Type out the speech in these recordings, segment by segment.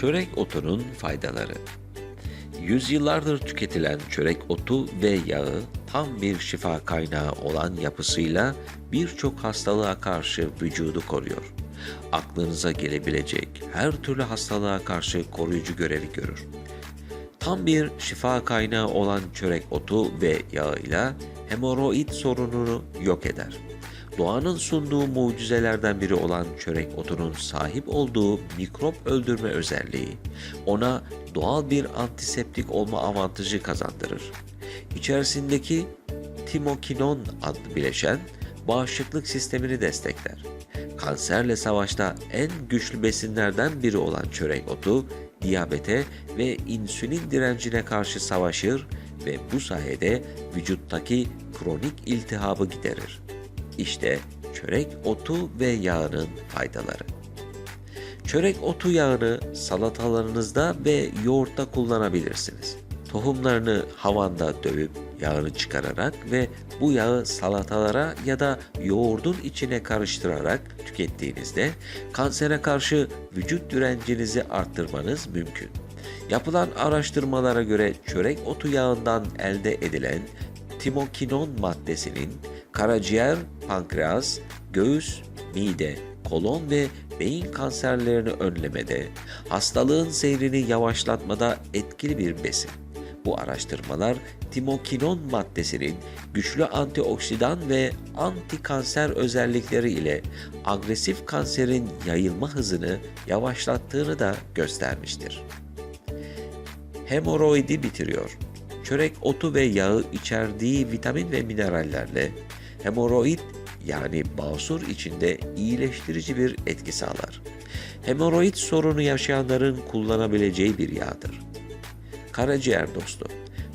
Çörek otunun faydaları Yüzyıllardır tüketilen çörek otu ve yağı tam bir şifa kaynağı olan yapısıyla birçok hastalığa karşı vücudu koruyor. Aklınıza gelebilecek her türlü hastalığa karşı koruyucu görevi görür. Tam bir şifa kaynağı olan çörek otu ve yağıyla hemoroid sorununu yok eder. Doğanın sunduğu mucizelerden biri olan çörek otunun sahip olduğu mikrop öldürme özelliği ona doğal bir antiseptik olma avantajı kazandırır. İçerisindeki timokinon adlı bileşen bağışıklık sistemini destekler. Kanserle savaşta en güçlü besinlerden biri olan çörek otu, diyabete ve insülin direncine karşı savaşır ve bu sayede vücuttaki kronik iltihabı giderir. İşte çörek otu ve yağının faydaları. Çörek otu yağını salatalarınızda ve yoğurtta kullanabilirsiniz. Tohumlarını havanda dövüp yağını çıkararak ve bu yağı salatalara ya da yoğurdun içine karıştırarak tükettiğinizde kansere karşı vücut direncinizi arttırmanız mümkün. Yapılan araştırmalara göre çörek otu yağından elde edilen timokinon maddesinin karaciğer, pankreas, göğüs, mide, kolon ve beyin kanserlerini önlemede, hastalığın seyrini yavaşlatmada etkili bir besin. Bu araştırmalar timokinon maddesinin güçlü antioksidan ve antikanser özellikleri ile agresif kanserin yayılma hızını yavaşlattığını da göstermiştir. Hemoroidi bitiriyor. Çörek otu ve yağı içerdiği vitamin ve minerallerle hemoroid yani basur içinde iyileştirici bir etki sağlar. Hemoroid sorunu yaşayanların kullanabileceği bir yağdır. Karaciğer dostu.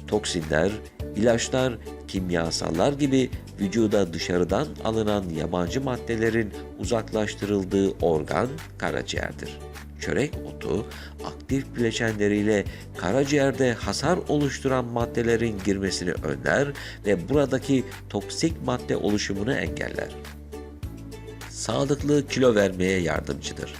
Toksinler, ilaçlar, kimyasallar gibi vücuda dışarıdan alınan yabancı maddelerin uzaklaştırıldığı organ karaciğerdir. Çörek otu aktif bileşenleriyle karaciğerde hasar oluşturan maddelerin girmesini önler ve buradaki toksik madde oluşumunu engeller. Sağlıklı kilo vermeye yardımcıdır.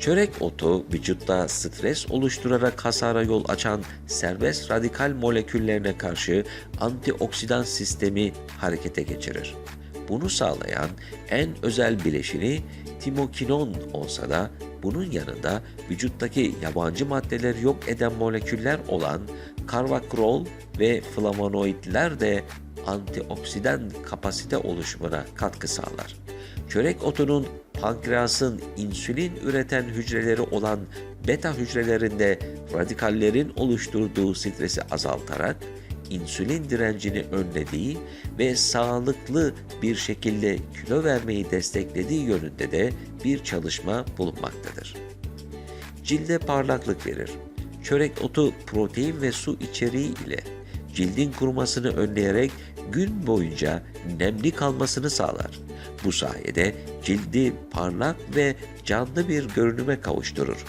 Çörek otu vücutta stres oluşturarak hasara yol açan serbest radikal moleküllerine karşı antioksidan sistemi harekete geçirir. Bunu sağlayan en özel bileşini timokinon olsa da bunun yanında vücuttaki yabancı maddeleri yok eden moleküller olan karvakrol ve flavonoidler de antioksidan kapasite oluşumuna katkı sağlar. Çörek otunun pankreasın insülin üreten hücreleri olan beta hücrelerinde radikallerin oluşturduğu stresi azaltarak insülin direncini önlediği ve sağlıklı bir şekilde kilo vermeyi desteklediği yönünde de bir çalışma bulunmaktadır. Cilde parlaklık verir. Çörek otu protein ve su içeriği ile cildin kurumasını önleyerek gün boyunca nemli kalmasını sağlar. Bu sayede cildi parlak ve canlı bir görünüme kavuşturur.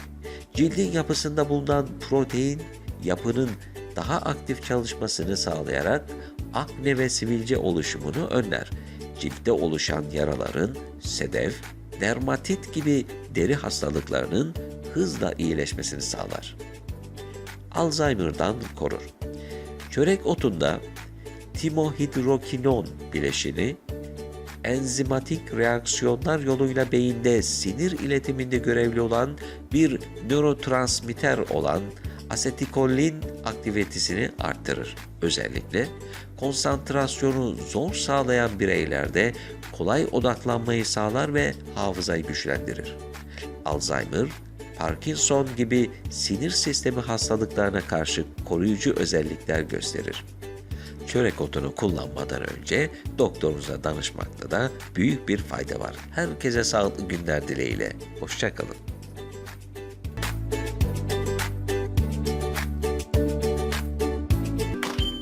Cildin yapısında bulunan protein yapının daha aktif çalışmasını sağlayarak akne ve sivilce oluşumunu önler. Ciltte oluşan yaraların sedef, dermatit gibi deri hastalıklarının hızla iyileşmesini sağlar. Alzheimer'dan korur. Çörek otunda timohidrokinon bileşini enzimatik reaksiyonlar yoluyla beyinde sinir iletiminde görevli olan bir nörotransmitter olan asetikoliin aktivitesini arttırır. Özellikle konsantrasyonu zor sağlayan bireylerde kolay odaklanmayı sağlar ve hafızayı güçlendirir. Alzheimer, Parkinson gibi sinir sistemi hastalıklarına karşı koruyucu özellikler gösterir. Çörek otunu kullanmadan önce doktorunuza danışmakta da büyük bir fayda var. Herkese sağlıklı günler dileğiyle. Hoşçakalın.